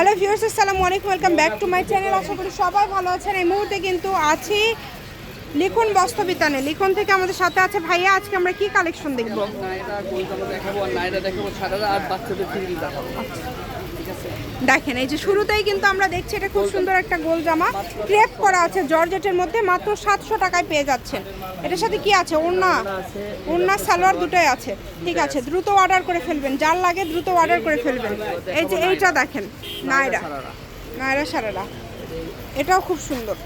Hello viewers আসসালামু আলাইকুম welcome back to my channel আশা করি সবাই ভালো আছেন। এই মুহূর্তে কিন্তু আছি লিখন বাস্তবিতানে লিখন থেকে আমাদের সাথে আছে ভাইয়া। আজকে আমরা কি কালেকশন দেখব? দেখাবো? আর বাচ্চাদের থ্রি দেখাবো ঠিক আছে দেখেন, এই যে শুরুতেই কিন্তু আমরা দেখছি এটা খুব সুন্দর একটা গোল জামা। ক্রেপ করা আছে জর্জেটের মধ্যে, মাত্র সাতশো টাকায় পেয়ে যাচ্ছেন। এটার সাথে কি আছে? ওড়না। ওড়না, সালোয়ার দুটোই আছে। ঠিক আছে, দ্রুত অর্ডার করে ফেলবেন। যার লাগে দ্রুত অর্ডার করে ফেলবেন। এই যে এইটা দেখেন, নায়রা। নায়রা সারারা এটাও খুব সুন্দর।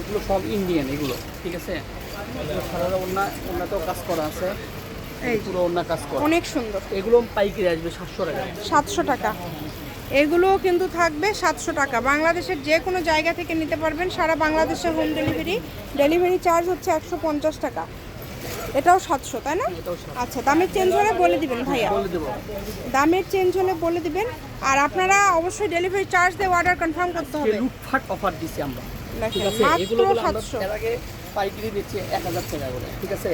এগুলো সব ইন্ডিয়ান এগুলো। ঠিক আছে? সারারা ওনা ওনাতেও কাজ করা আছে। পুরো ওনা কাজ করা। অনেক সুন্দর। এগুলো পাইকারি আসবে সাতশো টাকা। সাতশো টাকা। এগুলোও কিন্তু থাকবে সাতশো টাকা। বাংলাদেশের যে কোনো জায়গা থেকে নিতে পারবেন সারা বাংলাদেশে হোম ডেলিভারি ডেলিভারি চার্জ হচ্ছে একশো পঞ্চাশ টাকা। এটাও সাতশো তাই না? আচ্ছা দামের চেঞ্জ হলে বলে দিবেন ভাইয়া। দামের চেঞ্জ হলে বলে দিবেন। আর আপনারা অবশ্যই ডেলিভারি চার্জ দিয়ে অর্ডার কনফার্ম করতে হবে। লুটফাট অফার দিছি আমরা। ঠিক আছে এগুলো আমরা এর আগে পাইকারি দিচ্ছি এক হাজার টাকা করে ঠিক আছে?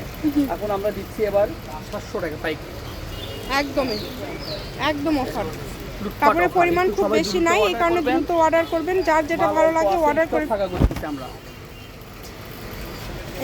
এখন আমরা দিচ্ছি এবার সাতশো টাকা পাইকারি। একদমই একদম অফার। কাপড়ের পরিমাণ খুব বেশি নাই এই কারণে। দ্রুত অর্ডার করবেন যার যেটা ভালো লাগে অর্ডার করে আমরা।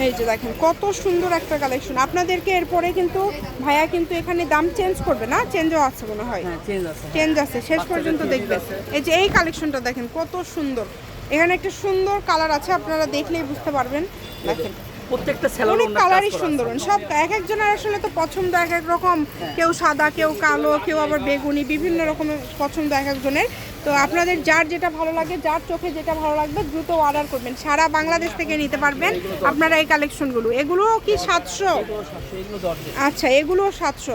এই যে দেখেন কত সুন্দর একটা কালেকশন আপনাদেরকে এরপরে কিন্তু ভাইয়া কিন্তু এখানে দাম চেঞ্জ করবে না? চেঞ্জও আছে মনে হয়। হ্যাঁ চেঞ্জ আছে চেঞ্জ আছে শেষ পর্যন্ত দেখবেন। এই যে এই কালেকশনটা দেখেন কত সুন্দর। এখানে একটা সুন্দর কালার আছে আপনারা দেখলেই বুঝতে পারবেন। দেখেন প্রত্যেকটা স্যালার অনেক কালারই সুন্দর সব এক একজনের আসলে তো পছন্দ এক এক রকম কেউ সাদা কেউ কালো কেউ আবার বেগুনি বিভিন্ন রকমের পছন্দ এক একজনের। তো আপনাদের যার যেটা ভালো লাগে যার চোখে যেটা ভালো লাগবে দ্রুত অর্ডার করবেন। সারা বাংলাদেশ থেকে নিতে পারবেন আপনারা এই কালেকশনগুলো এগুলো কি সাতশো? আচ্ছা এগুলো সাতশো।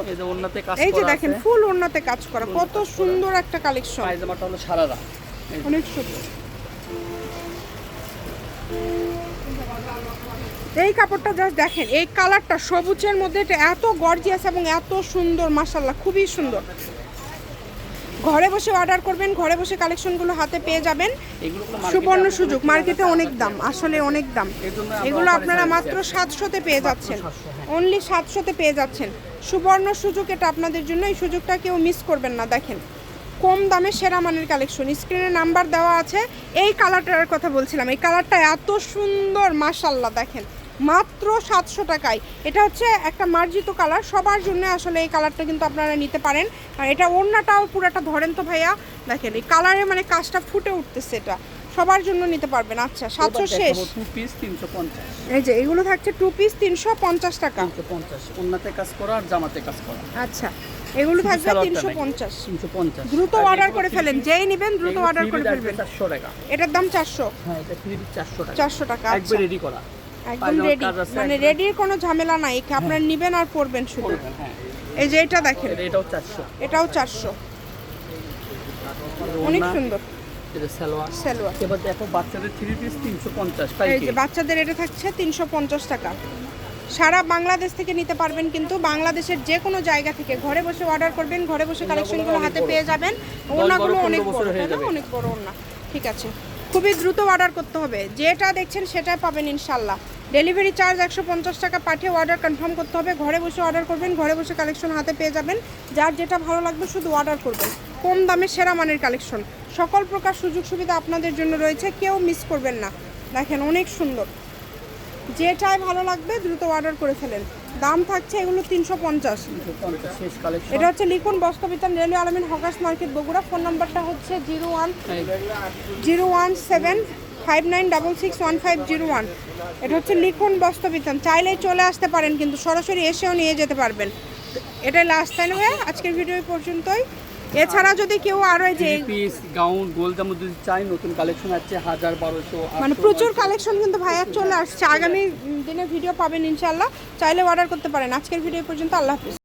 এই যে দেখেন ফুল ওড়নাতে কাজ করা কত সুন্দর একটা কালেকশন অনেক সুন্দর। এই কাপড়টা জাস্ট দেখেন, এই কালারটা সবুজের মধ্যে, এটা এত গর্জিয়াস এবং এত সুন্দর মাসাল্লাহ খুবই সুন্দর। ঘরে বসে অর্ডার করবেন, ঘরে বসে কালেকশনগুলো হাতে পেয়ে যাবেন। সুবর্ণ সুযোগ মার্কেটে অনেক দাম, আসলে অনেক দাম। এগুলো আপনারা মাত্র সাতশোতে পেয়ে যাচ্ছেন। 700। অনলি সাতশোতে পেয়ে যাচ্ছেন। সুবর্ণ সুযোগ এটা আপনাদের জন্য, এই সুযোগটা কেউ মিস করবেন না, দেখেন। কম দামে সেরা মানের কালেকশন স্ক্রিনে নাম্বার দেওয়া আছে। এই কালারটার কথা বলছিলাম। এই কালারটা এত সুন্দর মাশাল্লাহ দেখেন। মাত্র সাতশো টাকায়। এটা হচ্ছে একটা মার্জিত কালার সবার জন্য আসলে এই কালারটা কিন্তু আপনারা নিতে পারেন। আর এটা ওড়নাটাও পুরোটা ধরেন তো ভাইয়া। দেখেন এই কালারে মানে কাজটা ফুটে উঠতেছে এটা। সবার জন্য নিতে পারবেন। আচ্ছা সাতশো শেষ। টু পিস তিনশো পঞ্চাশ। এই যে এগুলো থাকছে টু পিস তিনশো পঞ্চাশ টাকা। পঞ্চাশ। ওন্নাতে কাজ করা আর জামাতে কাজ করা। আচ্ছা। এগুলো থাকবে তিনশো পঞ্চাশ। তিনশো পঞ্চাশ। দ্রুত অর্ডার করে ফেলেন। যেই নেবেন দ্রুত অর্ডার করে ফেলবেন চারশো টাকা। এটার দাম চারশো। হ্যাঁ এটা থ্রি চারশো টাকা। চারশো টাকা আচ্ছা। একবার রেডি করা। একদম রেডি মানে রেডির কোনো ঝামেলা নাই। আপনার নিবেন আর পরবেন শুধু। হ্যাঁ। এই যে এটা দেখেন। এটাও চারশো। এটাও চারশো। অনেক সুন্দর। বাচ্চাদের এটা থাকছে তিনশো পঞ্চাশ টাকা। সারা বাংলাদেশ থেকে নিতে পারবেন কিন্তু বাংলাদেশের যে কোনো জায়গা থেকে ঘরে বসে অর্ডার করবেন ঘরে বসে কালেকশনগুলো হাতে পেয়ে যাবেন। ওনাগুলো অনেক বড়? অনেক বড় ওনা ঠিক আছে। খুবই দ্রুত অর্ডার করতে হবে। যেটা দেখছেন সেটাই পাবেন ইনশাল্লাহ ডেলিভারি চার্জ একশো পঞ্চাশ টাকা পাঠিয়ে অর্ডার কনফার্ম করতে হবে। ঘরে বসে অর্ডার করবেন ঘরে বসে কালেকশন হাতে পেয়ে যাবেন। যার যেটা ভালো লাগবে শুধু অর্ডার করবেন। কম দামে সেরা মানের কালেকশন সকল প্রকার সুযোগ সুবিধা আপনাদের জন্য রয়েছে। কেউ মিস করবেন না। দেখেন অনেক সুন্দর। যেটাই ভালো লাগবে দ্রুত অর্ডার করে ফেলেন। দাম থাকছে এগুলো তিনশো পঞ্চাশ। এটা হচ্ছে লিখুন বস্তবিতান railway Almin hawkers market Bogura. Phone নাম্বারটা হচ্ছে zero one zero one seven five nine double six one five zero one. এটা হচ্ছে লিখুন বস্তবিতান চাইলেই চলে আসতে পারেন, কিন্তু সরাসরি এসেও নিয়ে যেতে পারবেন। এটাই লাস্ট না ভাইয়া? আজকের ভিডিও পর্যন্তই। এছাড়া যদি কেউ আরও যে পিস গাউন গোল জামা যদি চাই নতুন কালেকশন আছে হাজার বারোশো মানে প্রচুর কালেকশন কিন্তু ভাইয়া চলে আসছে। আগামী দিনে ভিডিও পাবেন ইনশাল্লাহ চাইলে অর্ডার করতে পারেন। আজকের ভিডিও পর্যন্ত। আল্লাহ হাফিজ।